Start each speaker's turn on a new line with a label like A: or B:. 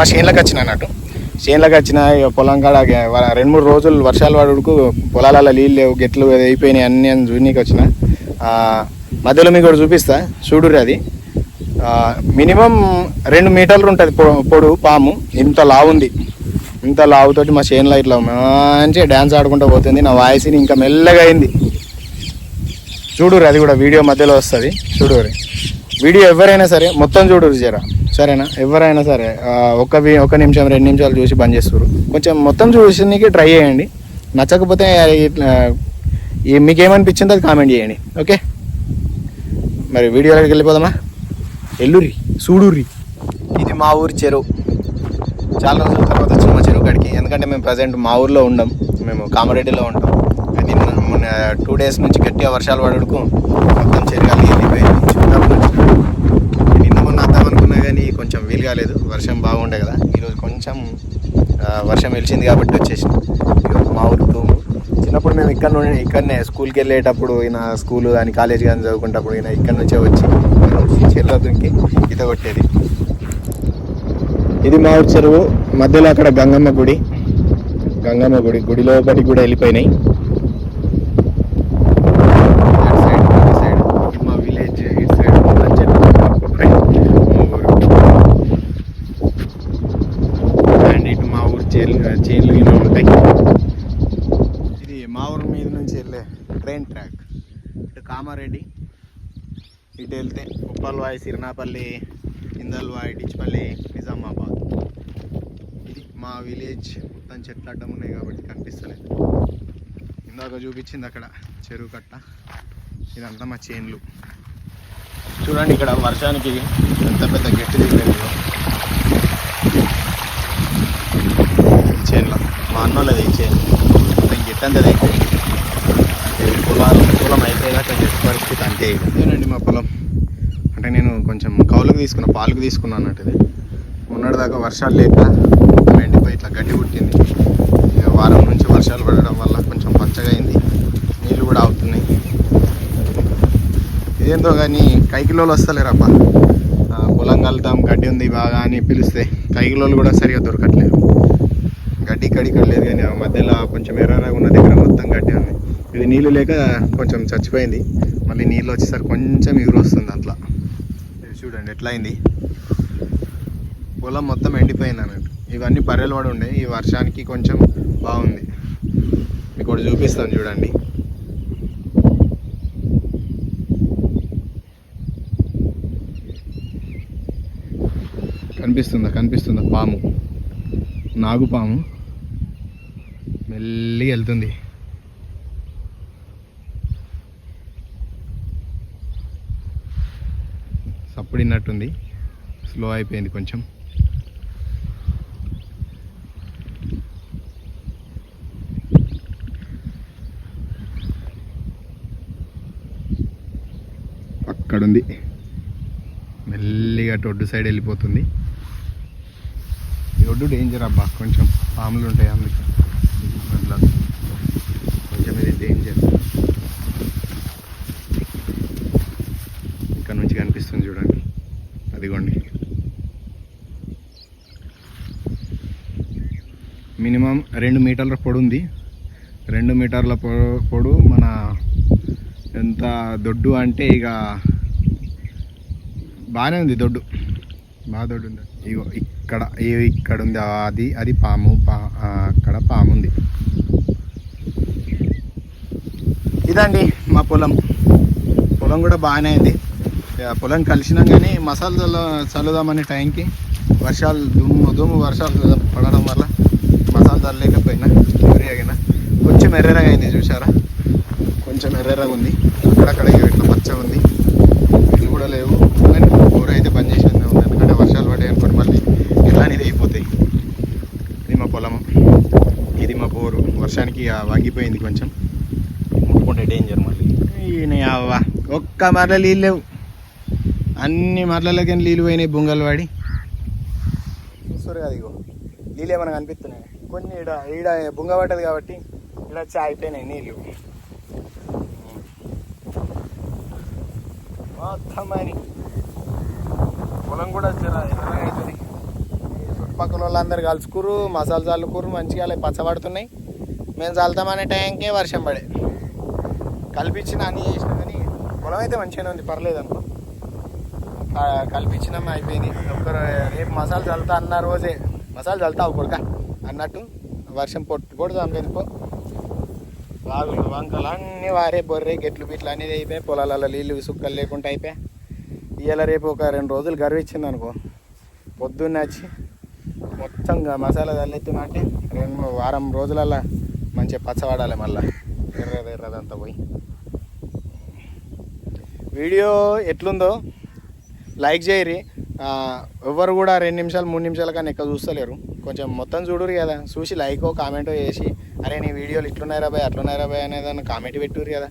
A: మా చేనులకు వచ్చిన అన్నట్టు. చేనులకు వచ్చిన పొలం కాడ రెండు మూడు రోజులు వర్షాలు పడుకు పొలాలలో నీళ్ళు లేవు గెట్లు అయిపోయినాయి అన్ని అని చూడనీకి వచ్చిన. మధ్యలో మీకు కూడా చూపిస్తా చూడురు అది. మినిమం రెండు మీటర్లు ఉంటుంది పొడు పాము. ఇంత లావుంది. ఇంత లావుతోటి మా చేనులో ఇట్లా మంచిగా డ్యాన్స్ ఆడుకుంటూ పోతుంది. నా వాయిస్ని ఇంకా మెల్లగా అయింది. చూడురు అది కూడా వీడియో మధ్యలో వస్తుంది. చూడురు వీడియో ఎవరైనా సరే మొత్తం చూడురు జరా. సరేనా? ఎవరైనా సరే ఒక ఒక నిమిషం రెండు నిమిషాలు చూసి బంద్ చేస్తారు కొంచెం మొత్తం చూసినకి ట్రై చేయండి. నచ్చకపోతే ఇట్లా మీకు ఏమనిపించిందో అది కామెంట్ చేయండి. ఓకే? మరి వీడియోలోకి వెళ్ళిపోదామా? ఎల్లురి సూడూరి ఇది మా ఊరి చెరువు. చాలా రోజుల తర్వాత వచ్చిన మా చెరువు కాడికి. ఎందుకంటే మేము ప్రజెంట్ మా ఊర్లో ఉండం. మేము కామారెడ్డిలో ఉంటాం. నిన్న మొన్న టూ డేస్ నుంచి గట్టిగా వర్షాలు పడుకు మొత్తం చెరుగాలి వెళ్ళిపోయింది చిన్నప్పుడు నిన్న మొన్న అద్దాం అనుకున్నా కానీ కొంచెం వీలు కాలేదు. వర్షం బాగుండే కదా. ఈరోజు కొంచెం వర్షం వెలిచింది కాబట్టి వచ్చేసి మా ఊరు తూము. చిన్నప్పుడు మేము ఇక్కడ నుండి ఇక్కడనే స్కూల్కి వెళ్ళేటప్పుడు ఈయన స్కూల్ కానీ కాలేజ్ కానీ చదువుకునేటప్పుడు ఈయన ఇక్కడ నుంచే వచ్చి చెరువు దుంకి ఈత కొట్టేది. ఇది మా ఊరి చెరువు. మధ్యలో అక్కడ గంగమ్మ గుడి. గంగమ్మ గుడి. గుడి లోపలికి కూడా వెళ్ళిపోయినాయి అటు సైడ్, ఇటు సైడ్. ఇది మా విలేజ్ ఇటు సైడ్ మొత్తం చెట్లు. మా ఊరు. అండ్ ఇటు మా ఊరు చేలు చేన్లు ఇలా ఉంటాయి ఇది మా ఊరు మీద నుంచి వెళ్ళే ట్రైన్ ట్రాక్ ఇటు కామారెడ్డి ఇటు వెళ్తే ఉప్పల్వాయి సిరినాపల్లి ఇందల్వాయి డిచ్పల్లి నిజామాబాద్. ఇది మా విలేజ్ మొత్తం చెట్లు అడ్డం ఉన్నాయి కాబట్టి కనిపిస్తలేదు. ఇందాక చూపించింది అక్కడ చెరువు కట్ట. ఇదంతా మా చేన్లు. చూడండి ఇక్కడ వర్షానికి ఎంత పెద్ద గట్టి దిగలేదు చేన్లో మా అన్నోళ్ళది ఈ చేను. గెట్ గట్టి అంతా దిగిపోయింది గట్టి పరిస్థితి ఇదేనండి మా పొలం. అంటే నేను కొంచెం కౌలుకు తీసుకున్న పాలకు తీసుకున్నా అన్నట్టు ఇది. మొన్నటిదాకా వర్షాలు లేక ఎండిపోయి ఇట్లా గడ్డి పుట్టింది. వారం నుంచి వర్షాలు పడడం వల్ల కొంచెం పచ్చగా అయింది నీళ్ళు కూడా అవుతున్నాయి. ఇదేందో కానీ కైకిలోలు వస్తలేరప్ప పొలం కలుతాం గడ్డి ఉంది బాగా అని పిలిస్తే కైకిలోలు కూడా సరిగా దొరకట్లేదు. గడ్డి ఇక్కడ లేదు కానీ ఆ మధ్యలో కొంచెం ఎర్రగా ఉన్న దగ్గర మొత్తం గడ్డి ఉంది. ఇది నీళ్ళు లేక కొంచెం చచ్చిపోయింది. మళ్ళీ నీళ్ళు వచ్చేసరికి కొంచెం ఎగురు వస్తుంది అట్లా చూడండి ఎట్లా అయింది పొలం మొత్తం ఎండిపోయింది అన్నట్టు. ఇవన్నీ బర్రెలు పడి ఉండే ఈ వర్షానికి కొంచెం బాగుంది. మీకు ఒకటి చూపిస్తాను చూడండి. కనిపిస్తుందా? కనిపిస్తుందా? పాము. నాగు పాము వెళ్తుంది. సప్పుడినట్టుంది స్లో అయిపోయింది కొంచెం. అక్కడుంది. మెల్లిగా అటు ఒడ్డు సైడ్ వెళ్ళిపోతుంది. ఈ ఒడ్డు డేంజర్ అబ్బా కొంచెం పాములు ఉంటాయి అందుకే. కొంచెం ఇది డేంజర్ ఇక్కడ నుంచి కనిపిస్తుంది చూడండి. అదిగోండి. మినిమం రెండు మీటర్ల పొడు ఉంది. రెండు మీటర్ల పొడు మన ఎంత దొడ్డు అంటే ఇక బాగానే ఉంది దొడ్డు. బాగా దొడ్డు ఉంది. ఇగో ఇక్కడ ఇక్కడ ఉంది. అది అది పాము పా అక్కడ పాము ఉంది. ఇదండి మా పొలం. పొలం కూడా బాగానే ఉంది. పొలం కలిసినాం కానీ మసాలా చల్ల చల్లుదామనే టైంకి వర్షాలు దుమ్ము దుమ్ము వర్షాలు పడడం వల్ల మసాలా చల్లలేకపోయినా యూరియాగిన కొంచెం ఎర్రగా అయింది చూసారా కొంచెం ఎర్రగా ఉంది. అక్కడక్కడ ఇట్లా పచ్చగా ఉంది. ఇల్లు కూడా లేవు. కానీ ఊరు అయితే చేసి ఉంది. ఎందుకంటే వర్షాలు పడ్డాయి అనుకోండి మళ్ళీ ఇట్లాంటిది అయిపోతాయి. ఇది మా పొలం ఇది మా బోరు. వర్షానికి వంగిపోయింది కొంచెం. ముట్టుకుంటే డేంజర్ మళ్ళీ. ఒక్క మరల లేవు. అన్ని మరలలోకి నీళ్ళు పోయినాయి బొంగలు వాడి. చూస్తారు కదా ఇగో. నీళ్ళు ఏమైనా కనిపిస్తున్నాయి? కొన్ని ఈడ ఈడ బొంగ పడ్డది కాబట్టి ఈడ వచ్చి ఆగిపోయినాయి నీళ్ళు. మొత్తం పొలం కూడా జర అవుతుంది చుట్టుపక్కల వాళ్ళందరూ కలుసుకురు మసాలా చల్లుకురు మంచిగా అలా పచ్చబడుతున్నాయి మేము చల్లుతామనే టైంకే వర్షం పడే. కల్పించిన అన్ని చేసినా కానీ పొలం అయితే మంచిగానే ఉంది పర్లేదు అనుకో కల్పించినాం అయిపోయింది. ఒక్కరు రేపు మసాలా చల్లుతా అన్న రోజే. మసాలా చల్లుతావు కొడుక? అన్నట్టు వర్షం పొట్టు కూడా చంపేది పో. వాగులు వంకలు అన్నీ వారే బొర్రే గెట్లు బిట్లు అనేది అయిపోయాయి. పొలాలలో నీళ్ళు సుక్కలు లేకుండా అయిపోయాయి. ఇవాళ రేపు ఒక రెండు రోజులు గర్విచ్చింది అనుకో. పొద్దున్న వచ్చి మొత్తం మసాలా చల్లెత్తుమంటే రెండు మూడు వారం రోజులల్లా మంచిగా పచ్చవాడాలి మళ్ళీ. ఎర్రది ఎర్రదంతా పోయి. వీడియో ఎట్లుందో లైక్ చేయరి. ఎవరు ఎవ్వరు కూడా రెండు నిమిషాలు మూడు నిమిషాల కానీ ఎక్కడ చూస్తలేరు. కొంచెం మొత్తం చూడురు కదా. చూసి లైకో కామెంటో చేసి అరే నీ వీడియోలు ఇట్లున్నాయి రాబాయ్ అట్లున్నాయి రాబాయ్ అనేది కామెంట్ పెట్టురు కదా.